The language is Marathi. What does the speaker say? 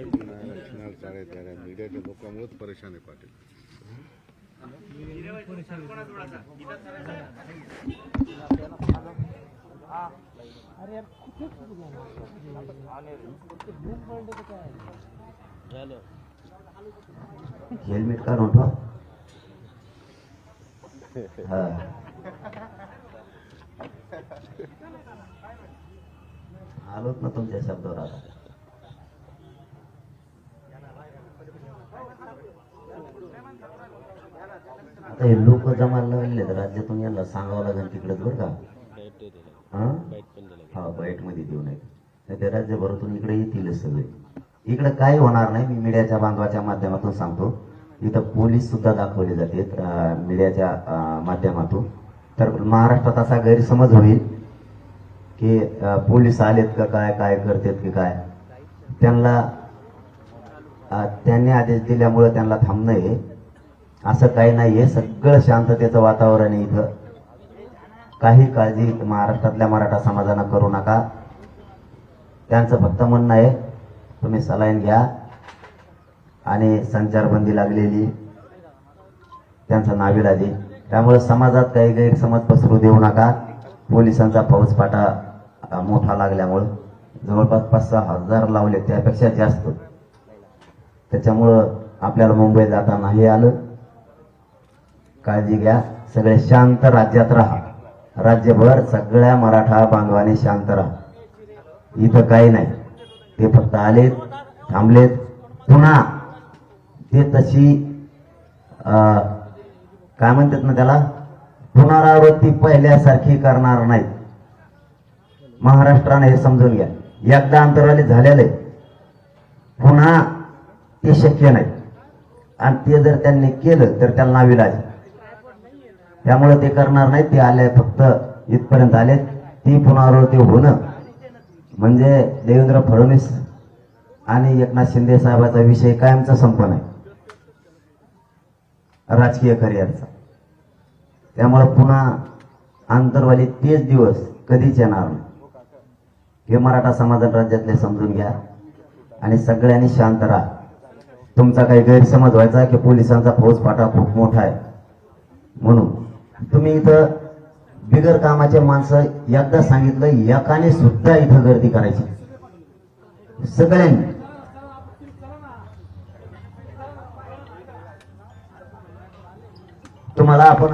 रचना चाळे त्या मीडियाच्या लोकांमुळेच परेशान आहे पाटील हेल्मेट का ठेवा आलोच ना तुमच्या शब्दावर आता आता हे लोक जमायला लागले तर राज्यातून यांना सांगावं लागेल तिकडेच बरं का. हा? हा बाईटमध्ये देऊ नये. नाही ते राज्यभरातून इकडे येतीलच सगळे. इकडे काही होणार नाही मी मीडियाच्या बांधवाच्या माध्यमातून सांगतो. इथं पोलीस सुद्धा दाखवले जाते मीडियाच्या माध्यमातून. तर महाराष्ट्रात असा गैरसमज होईल की पोलीस आलेत का काय काय करतात की काय? त्यांना त्यांनी आदेश दिल्यामुळे त्यांना थांबणं आहे असं काही नाही हे सगळं शांततेचं वातावरण आहे इथं. काही काळजी महाराष्ट्रातल्या मराठा समाजानं करू नका. त्यांचं फक्त म्हणणं आहे तुम्ही सलाईन घ्या. आणि संचारबंदी लागलेली. त्यांचं नाविलाजी त्यामुळे समाजात काही गैरसमज पसरू देऊ नका. पोलिसांचा फौजफाटा मोठा लागल्यामुळं. जवळपास पाच सहा हजार लावले. त्यापेक्षा जास्त. त्याच्यामुळं आपल्याला मुंबई जाता नाही आलं. काळजी घ्या. सगळे शांत राज्यात राहा. राज्यभर सगळ्या मराठा बांधवाने शांत राहा. इथं काही नाही. ते फक्त आलेत थांबलेत. पुन्हा ते तशी अं, काय म्हणतात ना त्याला? पुनरावृत्ती पहिल्यासारखी करणार नाहीत. महाराष्ट्राने हे समजून घ्या. एकदा अंतराले झालेलं आहे. पुन्हा ते शक्य नाही. आणि ते जर त्यांनी केलं तर त्याला विलाज. त्यामुळे ते करणार नाही ते आले फक्त इथपर्यंत आले. ती पुनरावृत्ती होणं म्हणजे देवेंद्र फडणवीस आणि एकनाथ शिंदे साहेबाचा विषय कायमचा संपन आहे. राजकीय करिअरचा. त्यामुळे पुन्हा आंतरवाली तेच दिवस कधीच येणार नाही. हे मराठा समाज राज्यातले समजून घ्या आणि सगळ्यांनी शांत राहा. तुमचा काही गैरसमज व्हायचा की पोलिसांचा फौजफाटा खूप मोठा आहे. म्हणून तुम्ही इथं बिगर कामाचे माणसं एकदा सांगितलं एकाने सुद्धा इथं गर्दी करायची. सगळ्यांनी. तुम्हाला आपण